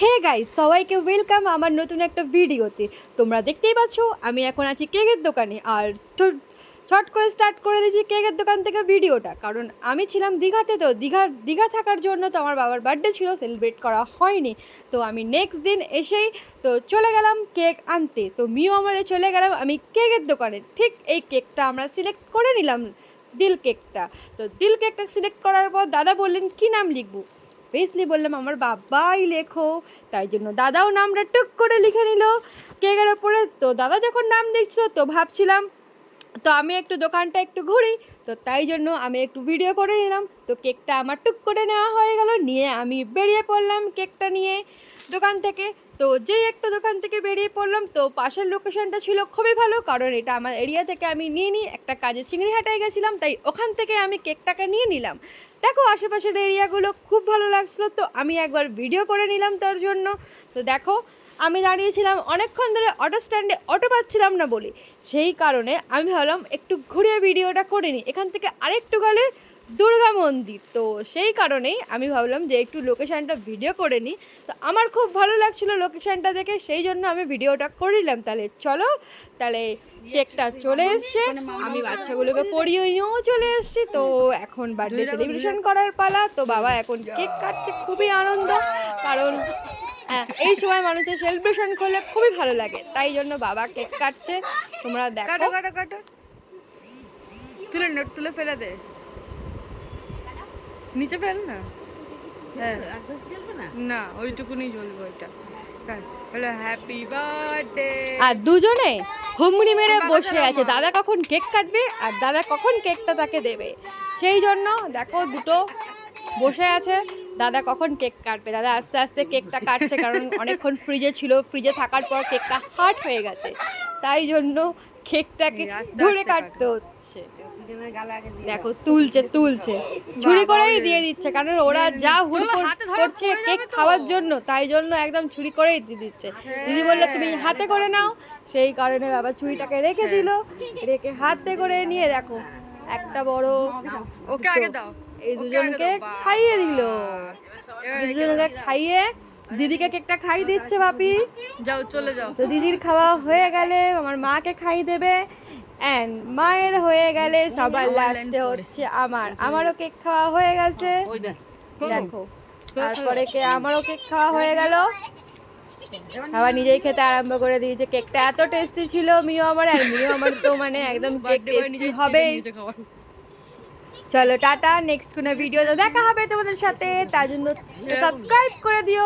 Hey guys, সবাইকে welcome আমার নতুন একটা ভিডিওতে। তোমরা দেখতেই পাচ্ছ, আমি এখন আছি কেকের দোকানে। আর ছট করে স্টার্ট করে দিয়েছি কেকের দোকান থেকে ভিডিওটা, কারণ আমি ছিলাম দীঘাতে তো দীঘা দীঘা থাকার জন্য তো আমার বাবার বার্থডে ছিল সেলিব্রেট করা হয়নি। তো আমি নেক্সট দিন এসেই তো চলে গেলাম কেক আনতে। তো মিও আমারে চলে গেলাম আমি কেকের দোকানে। ঠিক এই কেকটা আমরা সিলেক্ট করে নিলাম, দিল কেকটা তো দিল কেকটা সিলেক্ট করার পর দাদা বললেন, কি নাম লিখব? বেসলি বললাম, আমার বাবাই লেখো। তাই জন্য দাদাও নামটা টুক করে লিখে নিল। কেকের ওপরে তো দাদা যখন নাম দেখছিল তো ভাবছিলাম তো আমি একটু দোকানটা একটু ঘুরি, তো তাই জন্য আমি একটু ভিডিও করে নিলাম। তো কেকটা আমার টুক করে নেওয়া হয়ে গেল, নিয়ে আমি বেরিয়ে পড়লাম কেকটা নিয়ে দোকান থেকে। তো যেই একটা দোকান থেকে বেরিয়ে পড়লাম, তো পাশের লোকেশনটা ছিল খুবই ভালো, কারণ এটা আমার এরিয়া থেকে আমি নিয়ে নিই একটা কাজে চিংড়িহাটায় গেছিলাম, তাই ওখান থেকে আমি কেকটাকে নিয়ে নিলাম। দেখো আশেপাশের এরিয়াগুলো খুব ভালো লাগছিল, তো আমি একবার ভিডিও করে নিলাম তার জন্য। তো দেখো আমি দাঁড়িয়েছিলাম অনেকক্ষণ ধরে অটো স্ট্যান্ডে অটো পাচ্ছিলাম না বলে। সেই কারণে আমি ভাবলাম একটু ঘুরিয়ে ভিডিওটা করে নিই। এখান থেকে আরেকটু গেলে দুর্গা মন্দির। তো সেই কারণেই আমি ভাবলাম যে একটু লোকেশানটা ভিডিও করে নিই। তো আমার খুব ভালো লাগছিল লোকেশানটা দেখে, সেই জন্য আমি ভিডিওটা করে নিলাম। তাহলে চলো, তাহলে কেকটা চলে এসছে। আমি বাচ্চাগুলোকে পড়িয়ে নিয়েও চলে এসেছি। তো এখন বার্থডে সেলিব্রেশন করার পালা। তো বাবা এখন কেক কাটছে, খুবই আনন্দ। কারণ এই সময় মানুষের সেলিব্রেশন করলে খুবই ভালো লাগে। তাই জন্য বাবা কেক কাটছে তোমরা দেখো। কাটো কাটো কাটো। তুলে নে তুলে ফেলে দে। নিচে ফেল না? হ্যাঁ। না ওইটুকুনি চলবে ওইটা হলো হ্যাপি বার্থডে আর দুজনে হুমড়ি মেরে বসে আছে। দাদা কখন কেক কাটবে আর দাদা কখন কেকটা তাকে দেবে? সেই জন্য দেখো দুটো বসে আছে। দাদা কখন কেক কাটবে? দাদা আস্তে আস্তে কেকটা কাটছে কারণ অনেকক্ষণ ফ্রিজে ছিল। ফ্রিজে থাকার পর কেকটা হার্ট হয়ে গেছে। তাই জন্য কেকটাকে ধরে কাটতে হচ্ছে। দেখো তুলছে তুলছে। চুরি করেই দিয়ে দিচ্ছে কারণ ওরা যা হুড় করছে কেক খাওয়ার জন্য তাই জন্য একদম ছুরি করেই দিয়ে দিচ্ছে। দিদি বলল তুমি হাতে করে নাও। সেই কারণে বাবা ছুরিটাকে রেখে দিল। রেখে হাতে করে নিয়ে দেখো একটা বড় ওকে আগে দাও। এই দুজনকে খাইয়ে দিল। দুজনকে খাইয়ে দিদিকে কেকটা খাই দিচ্ছে বাপি যাও চলে যাও। তো দিদির খাওয়া হয়ে গেলে আমার মাকে খাই দেবে। অ্যান্ড মায়ের হয়ে গেলে সবার লাস্টে হচ্ছে আমার। আমারও কেক খাওয়া হয়ে গেছে। দেখো। তারপরে কে আমারও কেক খাওয়া হয়ে গেল। আবার নিজেই খেতে আরম্ভ করে দিয়েছে। কেকটা এত টেস্টি ছিল মিও আমার আর মিও আমার তো মানে একদম কেক টেস্টি হবেই। খাওয়ার চলো টাটা নেক্সট কোনো ভিডিও দেখা হবে তোমাদের সাথে। তার জন্য সাবস্ক্রাইব করে দিও।